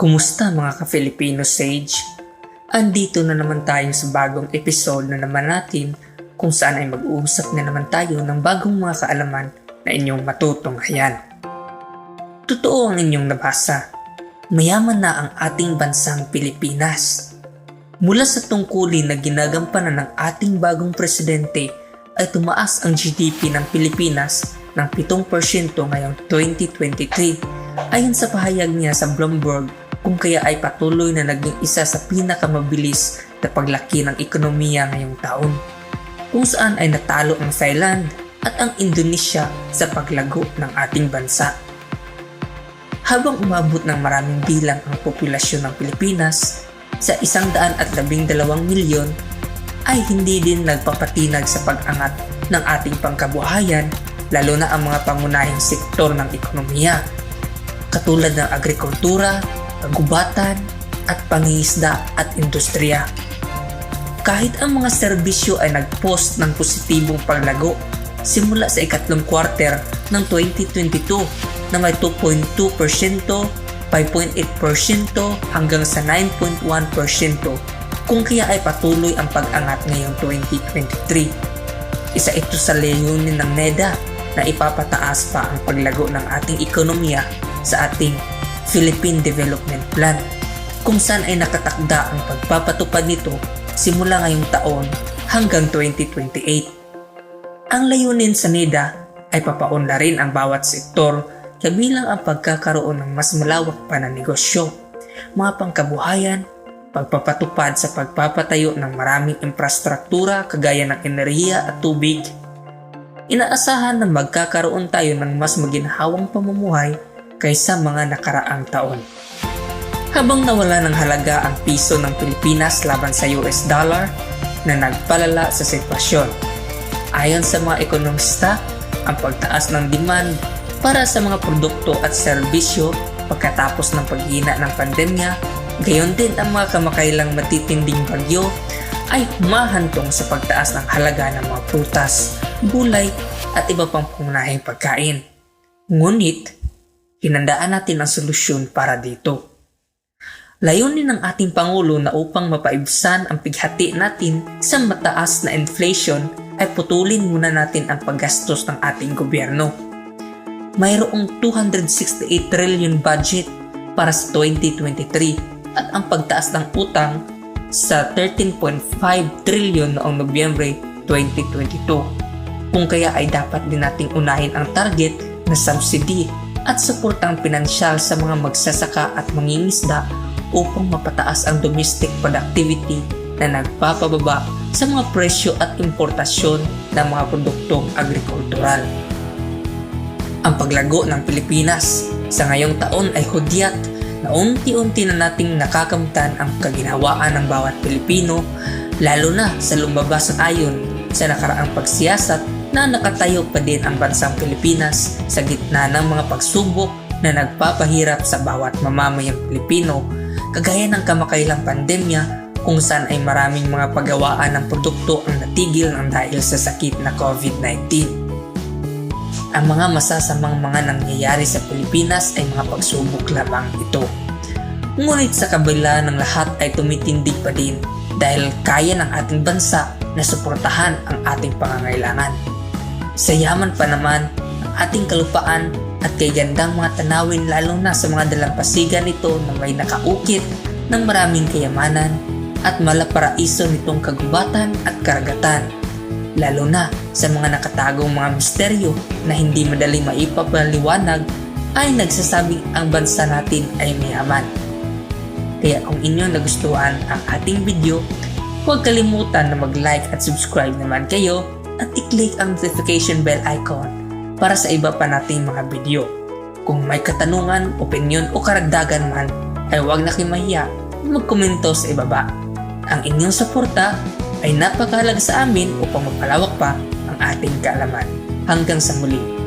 Kumusta mga ka-Filipino Sage? Andito na naman tayo sa bagong episode na naman natin kung saan ay mag-uusap na naman tayo ng bagong mga kaalaman na inyong matutunghayan. Totoo ang inyong nabasa. Mayaman na ang ating bansang Pilipinas. Mula sa tungkulin na ginagampanan ng ating bagong presidente ay tumaas ang GDP ng Pilipinas ng 7% ngayong 2023 ayon sa pahayag niya sa Bloomberg kung kaya ay patuloy na naging isa sa pinakamabilis na paglaki ng ekonomiya ngayong taon kung saan ay natalo ang Thailand at ang Indonesia sa paglago ng ating bansa. Habang umabot ng maraming bilang ang populasyon ng Pilipinas sa isang daan at labing dalawang milyon ay hindi din nagpapatinag sa pag-angat ng ating pangkabuhayan lalo na ang mga pangunahing sektor ng ekonomiya katulad ng agrikultura, kagubatan at pangingisda at industriya. Kahit ang mga serbisyo ay nag-post ng positibong paglago simula sa ikatlong quarter ng 2022 na may 2.2%, 5.8% hanggang sa 9.1% kung kaya ay patuloy ang pag-angat ngayong 2023. Isa ito sa layunin ng NEDA na ipapataas pa ang paglago ng ating ekonomiya sa ating Philippine Development Plan kung saan ay nakatakda ang pagpapatupad nito simula ngayong taon hanggang 2028. Ang layunin sa NEDA ay papaunlarin ang bawat sektor kabilang ang pagkakaroon ng mas malawak pa na negosyo, mga pangkabuhayan, pagpapatupad sa pagpapatayo ng maraming infrastruktura kagaya ng enerhiya at tubig. Inaasahan na magkakaroon tayo ng mas maginhawang pamumuhay kaysa mga nakaraang taon. Habang nawala ng halaga ang piso ng Pilipinas laban sa US dollar na nagpalala sa sitwasyon. Ayon sa mga ekonomista, ang pagtaas ng demand para sa mga produkto at serbisyo pagkatapos ng paghina ng pandemya, gayon din ang mga kamakailang matitinding bagyo ay humahantong sa pagtaas ng halaga ng mga prutas, gulay at iba pang pangunahing pagkain. Ngunit, hinandaan natin ang solusyon para dito. Layunin ng ating Pangulo na upang mapaibsan ang pighati natin sa mataas na inflation ay putulin muna natin ang paggastos ng ating gobyerno. Mayroong 268 trillion budget para sa 2023 at ang pagtaas ng utang sa 13.5 trillion noong Nobyembre 2022. Kung kaya ay dapat din nating unahin ang target na subsidy at suportang pinansyal sa mga magsasaka at mangingisda upang mapataas ang domestic productivity na nagpapababa sa mga presyo at importasyon ng mga produktong agrikultural. Ang paglago ng Pilipinas sa ngayong taon ay hudyat na unti-unti na nating nakakamtan ang kaginhawaan ng bawat Pilipino lalo na sa lumabas ayon sa nakaraang pagsiyasat na nakatayo pa din ang bansang Pilipinas sa gitna ng mga pagsubok na nagpapahirap sa bawat mamamayang Pilipino kagaya ng kamakailang pandemya kung saan ay maraming mga pagawaan ng produkto ang natigil ng dahil sa sakit na COVID-19. Ang mga masasamang mga nangyayari sa Pilipinas ay mga pagsubok lamang ito. Ngunit sa kabila ng lahat ay tumitindig pa din dahil kaya ng ating bansa na suportahan ang ating pangangailangan. Sa yaman pa naman ang ating kalupaan at kay gandang mga tanawin lalo na sa mga dalampasigan nito na may nakaukit ng maraming kayamanan at malaparaiso nitong kagubatan at karagatan lalo na sa mga nakatagong mga misteryo na hindi madali maipapaliwanag ay nagsasabing ang bansa natin ay mayaman. Kaya kung inyo nagustuhan ang ating video, huwag kalimutan na mag-like at subscribe naman kayo at i-click ang notification bell icon para sa iba pa nating mga video. Kung may katanungan, opinion o karagdagan man, ay huwag na kayo mahiya magkomento sa ibaba. Ang inyong suporta ay napakahalaga sa amin upang mapalawak pa ang ating kaalaman. Hanggang sa muli.